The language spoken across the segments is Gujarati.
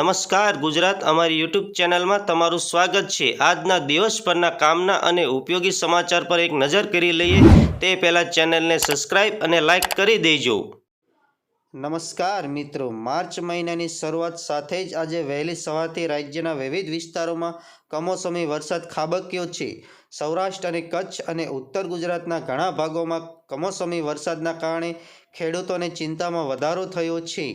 નમસ્કાર, ગુજરાત અમારી યુટ્યુબ ચેનલમાં તમારું સ્વાગત છે. આજના દિવસ પરના કામના અને ઉપયોગી સમાચાર પર એક નજર કરી લઈએ. તે પહેલાં ચેનલને સબસ્ક્રાઇબ અને લાઇક કરી દેજો. નમસ્કાર મિત્રો. માર્ચ મહિનાની શરૂઆત સાથે જ આજે વહેલી સવારથી રાજ્યના વિવિધ વિસ્તારોમાં કમોસમી વરસાદ ખાબક્યો છે. સૌરાષ્ટ્ર અને કચ્છ અને ઉત્તર ગુજરાતના ઘણા ભાગોમાં કમોસમી વરસાદના કારણે ખેડૂતોને ચિંતામાં વધારો થયો છે.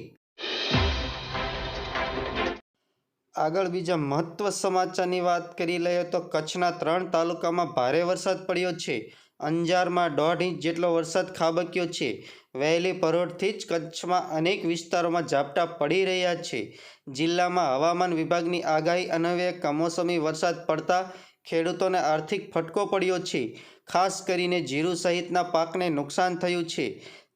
આગળ બીજા મહત્વ સમાચારની વાત કરી લઈએ તો કચ્છના ત્રણ તાલુકામાં ભારે વરસાદ પડ્યો છે. અંજારમાં દોઢ ઇંચ જેટલો વરસાદ ખાબક્યો છે. વહેલી પરોઢથી જ કચ્છમાં અનેક વિસ્તારોમાં ઝાપટા પડી રહ્યા છે. જિલ્લામાં હવામાન વિભાગની આગાહી અન્વયે કમોસમી વરસાદ પડતા ખેડૂતોને આર્થિક ફટકો પડ્યો છે. ખાસ કરીને જીરું સહિતના પાકને નુકસાન થયું છે.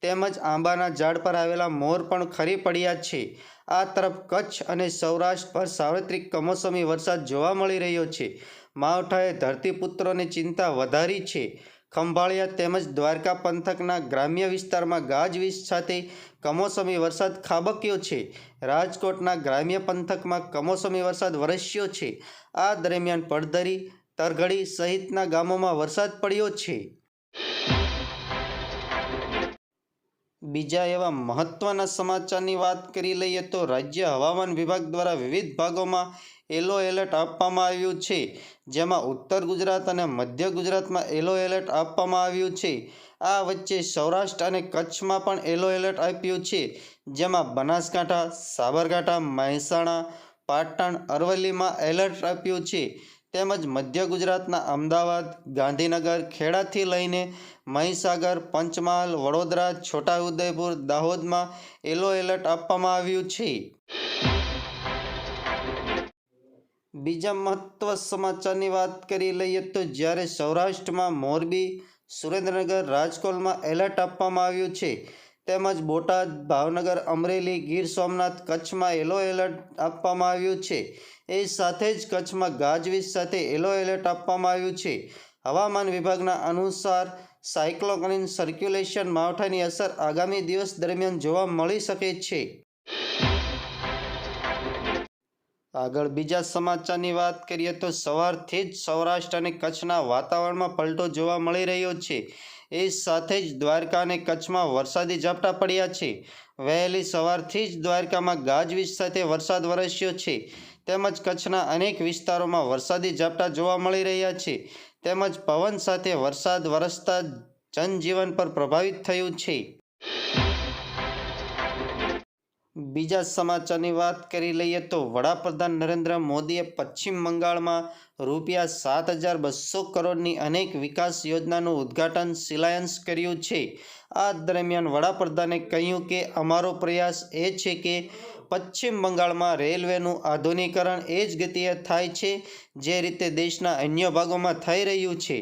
તેમજ આંબાના ઝાડ પર આવેલા મોર પણ ખરી પડ્યા છે. આ તરફ કચ્છ અને સૌરાષ્ટ્ર પર સાર્વત્રિક કમોસમી વરસાદ જોવા મળી રહ્યો છે. માવઠાએ ધરતીપુત્રોની ચિંતા વધારી છે. ખંભાળિયા તેમજ દ્વારકા પંથકના ગ્રામ્ય વિસ્તારમાં ગાજવીજ સાથે કમોસમી વરસાદ ખાબક્યો છે. રાજકોટના ગ્રામ્ય પંથકમાં કમોસમી વરસાદ વરસ્યો છે. આ દરમિયાન પડધરી તરઘડી સહિતના ગામોમાં વરસાદ પડ્યો છે. બીજા એવા મહત્ત્વના સમાચારની વાત કરી લઈએ તો રાજ્ય હવામાન વિભાગ દ્વારા વિવિધ ભાગોમાં યલો એલર્ટ આપવામાં આવ્યું છે. જેમાં ઉત્તર ગુજરાત અને મધ્ય ગુજરાતમાં યલો એલર્ટ આપવામાં આવ્યું છે. આ વચ્ચે સૌરાષ્ટ્ર અને કચ્છમાં પણ યલો એલર્ટ આપ્યું છે. જેમાં બનાસકાંઠા, સાબરકાંઠા, મહેસાણા, પાટણ, અરવલ્લીમાં એલર્ટ આપ્યું છે. તેમજ મધ્ય ગુજરાતના અમદાવાદ, ગાંધીનગર ખેડાથી લઈને મહીસાગર, પંચમહાલ, વડોદરા, છોટાઉદેપુર, દાહોદમાં યલો એલર્ટ આપવામાં આવ્યું છે. બીજા મહત્વ સમાચારની વાત કરી લઈએ તો જ્યારે સૌરાષ્ટ્રમાં મોરબી, સુરેન્દ્રનગર, રાજકોટમાં એલર્ટ આપવામાં આવ્યું છે તેમજ બોટાદ ભાવનગર અમરેલી ગીર સોમનાથ કચ્છમાં યલો એલર્ટ આપવામાં આવ્યું છે. એ સાથે જ કચ્છમાં ગાજવીજ સાથે યલો એલર્ટ આપવામાં આવ્યું છે. હવામાન વિભાગના અનુસાર સાયક્લોકનિન સર્ક્યુલેશન માવઠાની અસર આગામી દિવસ દરમિયાન જોવા મળી શકે છે. આગળ બીજા સમાચારની વાત કરીએ તો સવારથી જ સૌરાષ્ટ્ર અને કચ્છના વાતાવરણમાં પલટો જોવા મળી રહ્યો છે. એ સાથે જ દ્વારકા અને કચ્છમાં વરસાદી ઝાપટા પડ્યા છે. વહેલી સવારથી જ દ્વારકામાં ગાજવીજ સાથે વરસાદ વરસ્યો છે. તેમજ કચ્છના અનેક વિસ્તારોમાં વરસાદી ઝાપટા જોવા મળી રહ્યા છે. તેમજ પવન સાથે વરસાદ વરસતા જનજીવન પર પ્રભાવિત થયું છે. બીજા સમાચારની વાત કરી લઈએ તો વડાપ્રધાન નરેન્દ્ર મોદીએ પશ્ચિમ બંગાળમાં રૂપિયા સાત હજાર બસો કરોડની અનેક વિકાસ યોજનાનું ઉદ્ઘાટન શિલાયન્સ કર્યું છે. આ દરમિયાન વડાપ્રધાને કહ્યું કે અમારો પ્રયાસ એ છે કે પશ્ચિમ બંગાળમાં રેલવેનું આધુનિકરણ એ જ ગતિએ થાય છે જે રીતે દેશના અન્ય ભાગોમાં થઈ રહ્યું છે.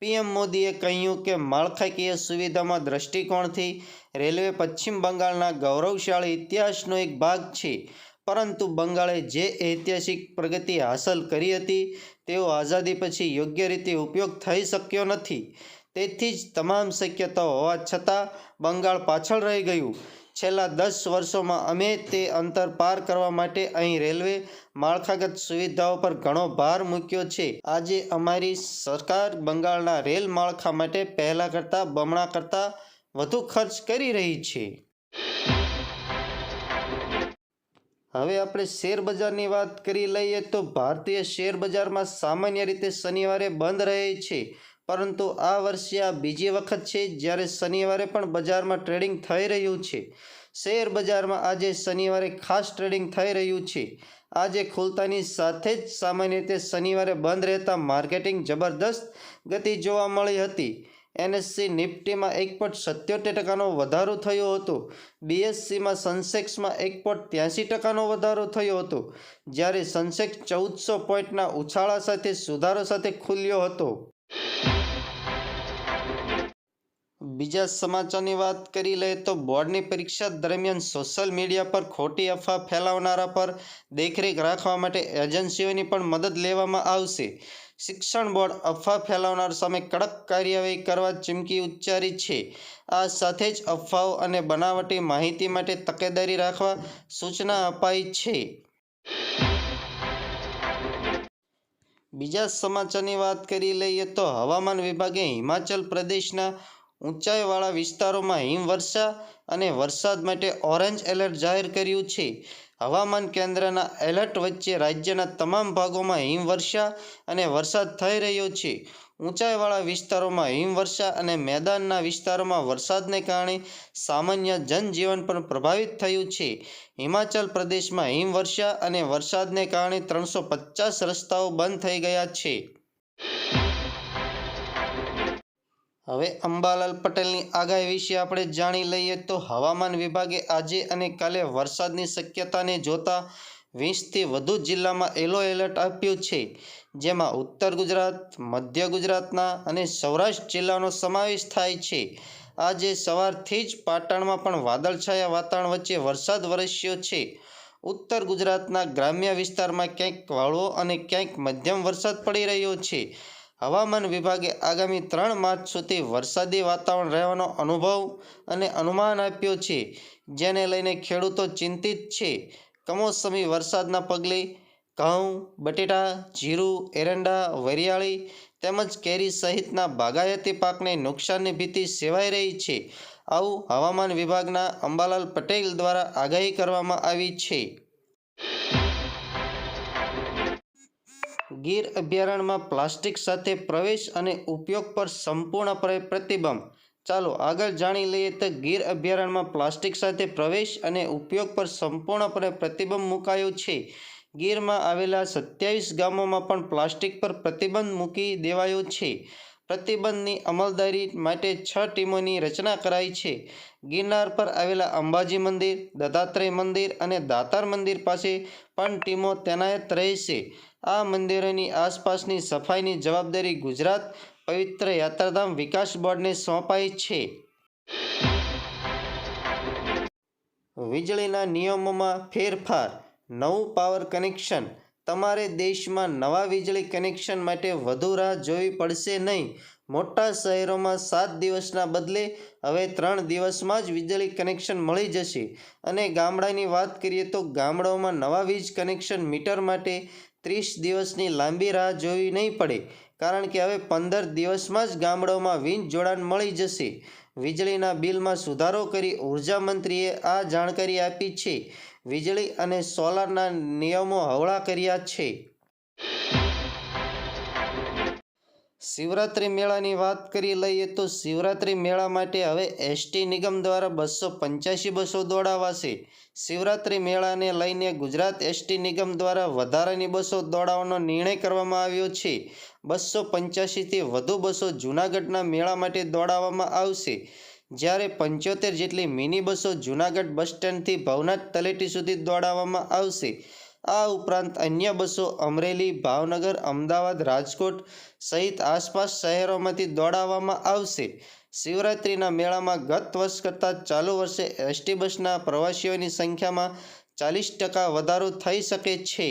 પીએમ મોદીએ કહ્યું કે માળખાકીય સુવિધામાં દૃષ્ટિકોણથી રેલવે પશ્ચિમ બંગાળના ગૌરવશાળી ઇતિહાસનો એક ભાગ છે. પરંતુ બંગાળે જે ઐતિહાસિક પ્રગતિ હાંસલ કરી હતી, તેઓ આઝાદી પછી યોગ્ય રીતે ઉપયોગ થઈ શક્યો નથી. તેથી જ તમામ શક્યતાઓ હોવા છતાં બંગાળ પાછળ રહી ગયું. છેલ્લા દસ વર્ષોમાં અમે તે અંતર પાર કરવા માટે અહીં રેલવે માળખાગત સુવિધાઓ પર ઘણો ભાર મૂક્યો છે. આજે અમારી સરકાર બંગાળના રેલ માળખા માટે પહેલાં કરતાં બમણા કરતાં વધુ ખર્ચ કરી રહી છે. હવે આપણે શેર બજારની વાત કરી લઈએ તો ભારતીય શેર બજારમાં સામાન્ય રીતે શનિવારે બંધ રહે છે. પરંતુ આ વર્ષે આ બીજી વખત છે જ્યારે શનિવારે પણ બજારમાં ટ્રેડિંગ થઈ રહ્યું છે. શેર બજારમાં આજે શનિવારે ખાસ ટ્રેડિંગ થઈ રહ્યું છે. આજે ખુલતાની સાથે જ સામાન્ય રીતે શનિવારે બંધ રહેતા માર્કેટિંગ જબરદસ્ત ગતિ જોવા મળી હતી. એનએસસી નિફ્ટીમાં એક પોઈન્ટ સત્યોતેર ટકાનો વધારો થયો હતો. બીએસસીમાં સનસેક્સમાં એક પોઈન્ટ ત્યાસી ટકાનો વધારો થયો હતો, જ્યારે સનસેક્સ ચૌદસો પોઈન્ટના ઉછાળા સાથે સુધારો સાથે ખુલ્યો હતો. બીજા સમાચારની વાત કરી લઈએ તો બોર્ડની પરીક્ષા દરમિયાન સોશિયલ મીડિયા પર ખોટી અફવા ફેલાવનારા પર દેખરેખ રાખવા માટે એજન્સીઓની પણ મદદ લેવામાં આવશે. શિક્ષણ બોર્ડ અફવા ફેલાવનાર સામે કડક કાર્યવાહી કરવા ચીમકી ઉચ્ચારી છે. આ સાથે જ અફવાઓ અને બનાવટી માહિતી માટે તકેદારી રાખવા સૂચના અપાઈ છે. બીજા સમાચારની વાત કરી લઈએ તો હવામાન વિભાગે હિમાચલ પ્રદેશના ઊંચાઈવાળા વિસ્તારોમાં હિમવર્ષા અને વરસાદ માટે ઓરેન્જ એલર્ટ જાહેર કર્યું છે. હવામાન કેન્દ્રના એલર્ટ વચ્ચે રાજ્યના તમામ ભાગોમાં હિમવર્ષા અને વરસાદ થઈ રહ્યો છે. ઊંચાઈવાળા વિસ્તારોમાં હિમવર્ષા અને મેદાનના વિસ્તારોમાં વરસાદને કારણે સામાન્ય જનજીવન પણ પ્રભાવિત થયું છે. હિમાચલ પ્રદેશમાં હિમવર્ષા અને વરસાદને કારણે ત્રણસો પચાસ રસ્તાઓ બંધ થઈ ગયા છે. હવે અંબાલાલ પટેલની આગાહી વિશે આપણે જાણી લઈએ તો હવામાન વિભાગે આજે અને કાલે વરસાદની શક્યતાને જોતા વીસથી વધુ જિલ્લામાં યલો એલર્ટ આપ્યું છે, જેમાં ઉત્તર ગુજરાત, મધ્ય ગુજરાતના અને સૌરાષ્ટ્ર જિલ્લાનો સમાવેશ થાય છે. આજે સવારથી જ પાટણમાં પણ વાદળછાયા વાતાવરણ વચ્ચે વરસાદ વરસ્યો છે. ઉત્તર ગુજરાતના ગ્રામ્ય વિસ્તારમાં ક્યાંક વાળો અને ક્યાંક મધ્યમ વરસાદ પડી રહ્યો છે. હવામાન વિભાગે આગામી ત્રણ માર્ચ સુધી વરસાદી વાતાવરણ રહેવાનો અનુભવ અને અનુમાન આપ્યો છે, જેને લઈને ખેડૂતો ચિંતિત છે. કમોસમી વરસાદના પગલે ઘઉં, બટેટા, જીરું, એરંડા, વરિયાળી તેમજ કેરી સહિતના બાગાયતી પાકને નુકસાનની ભીતિ સેવાઈ રહી છે. આવું હવામાન વિભાગના અંબાલાલ પટેલ દ્વારા આગાહી કરવામાં આવી છે. ગીર અભયારણ્યમાં પ્લાસ્ટિક સાથે પ્રવેશ અને ઉપયોગ પર સંપૂર્ણપણે પ્રતિબંધ. ચાલો આગળ જાણી લઈએ તો ગીર અભયારણ્યમાં પ્લાસ્ટિક સાથે પ્રવેશ અને ઉપયોગ પર સંપૂર્ણપણે પ્રતિબંધ મુકાયો છે. ગીરમાં આવેલા સત્યાવીસ ગામોમાં પણ પ્લાસ્ટિક પર પ્રતિબંધ મૂકી દેવાયો છે. પ્રતિબંધની અમલદારી માટે છ ટીમોની રચના કરાઈ છે. ગિરનાર પર આવેલા અંબાજી મંદિર, દત્તાત્રેય મંદિર અને દાતાર મંદિર પાસે પણ ટીમો તૈનાત રહેશે. આ મંદિરોની આસપાસની સફાઈની જવાબદારી ગુજરાત પવિત્ર યાત્રાધામ વિકાસ બોર્ડને સોંપાઈ છે. વીજળીના નિયમોમાં ફેરફાર, નવું પાવર કનેક્શન તમારે દેશમાં નવા વીજળી કનેક્શન માટે વધુ રાહ જોવી પડશે નહીં. મોટા શહેરોમાં સાત દિવસના બદલે હવે ત્રણ દિવસમાં જ વીજળી કનેક્શન મળી જશે. અને ગામડાની વાત કરીએ તો ગામડાઓમાં નવા વીજ કનેક્શન મીટર માટે ત્રીસ દિવસની લાંબી રાહ જોવી નહીં પડે, કારણ કે હવે પંદર દિવસમાં જ ગામડાઓમાં વીજ જોડાણ મળી જશે. વીજળીના બિલમાં સુધારો કરી ઊર્જા મંત્રીએ આ જાણકારી આપી છે. વીજળી અને સોલારના નિયમો હવળા કર્યા છે. શિવરાત્રિ મેળાની વાત કરી લઈએ તો શિવરાત્રિ મેળા માટે હવે એસટી નિગમ દ્વારા બસો પંચ્યાસી બસો દોડાવાશે. શિવરાત્રિ મેળાને લઈને ગુજરાત એસટી નિગમ દ્વારા વધારાની બસો દોડાવવાનો નિર્ણય કરવામાં આવ્યો છે. બસો પંચ્યાસીથી વધુ બસો જૂનાગઢના મેળા માટે દોડાવવામાં આવશે. જ્યારે પંચોતેર જેટલી મિની બસો જૂનાગઢ બસ સ્ટેન્ડથી ભવનાથ તલેટી સુધી દોડાવવામાં આવશે, આ ઉપરાંત અન્ય બસો અમરેલી, ભાવનગર, અમદાવાદ, રાજકોટ સહિત આસપાસ શહેરોમાંથી દોડાવવામાં આવશે. શિવરાત્રિના મેળામાં ગત વર્ષ કરતાં ચાલુ વર્ષે એસટી બસના પ્રવાસીઓની સંખ્યામાં ચાલીસ ટકા વધારો થઈ શકે છે.